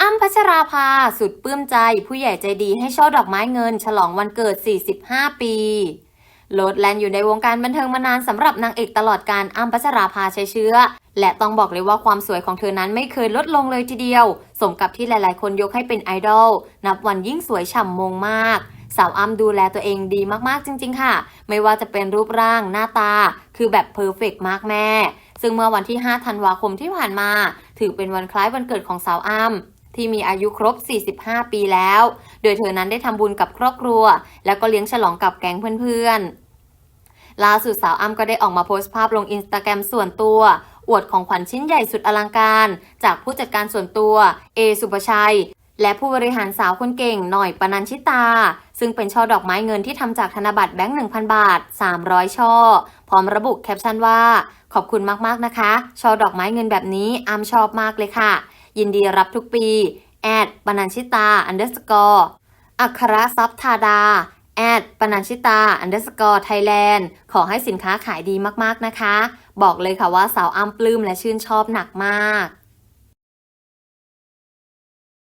อ้ำพัชราภาสุดปลื้มใจผู้ใหญ่ใจดีให้ช่อดอกไม้เงิน ฉลองวันเกิด 45 ปีโลดแลนอยู่ในวงการบันเทิงมานานสำหรับนางเอกตลอดการอ้ำพัชราภาใช้เชื้อ และต้องบอกเลยว่าความสวยของเธอนั้นไม่เคยลดลงเลยทีเดียว สมกับที่หลายๆ คนยกให้เป็นไอดอลนับวันยิ่งสวยฉ่ำมงมากสาวอ้ำดูแลตัวเองดีมากๆจริง ๆ ค่ะ ไม่ว่าจะเป็นรูปร่างหน้าตา คือแบบเพอร์เฟกมากแม่ ซึ่งเมื่อวันที่ 5 ธันวาคมที่ผ่านมา ถือเป็นวันคล้ายวันเกิดของสาวอ้ำ ที่มีอายุครบ 45 ปีแล้ว โดยเธอนั้นได้ทำบุญกับครอบครัว แล้วก็เลี้ยงฉลองกับแก๊งเพื่อนๆ ล่าสุดสาวอ้ำก็ได้ออกมาโพสต์ภาพลงอินสตาแกรมส่วนตัว อวดของขวัญชิ้นใหญ่สุดอลังการ จากผู้จัดการส่วนตัว เอสุปชัย และผู้บริหารสาวคนเก่งหน่อยปนัญชิตา ซึ่งเป็นช่อดอกไม้เงินที่ทำจากธนบัตรแบงค์1,000 บาท 300 ช่อ พร้อมระบุแคปชั่นว่า ขอบคุณมากๆนะคะ ช่อดอกไม้เงินแบบนี้อ้ำชอบมากเลยค่ะ ยินดีรับทุกปีแอดปนัญชิตาอันเดอร์สกอร์อัครทรัพย์ธาดาแอดปนัญชิตาอันเดอร์สกอร์ไทยแลนด์ขอให้สินค้าขายดีมากๆนะคะ บอกเลยค่ะว่าสาวอ้ำปลื้มและชื่นชอบหนักมาก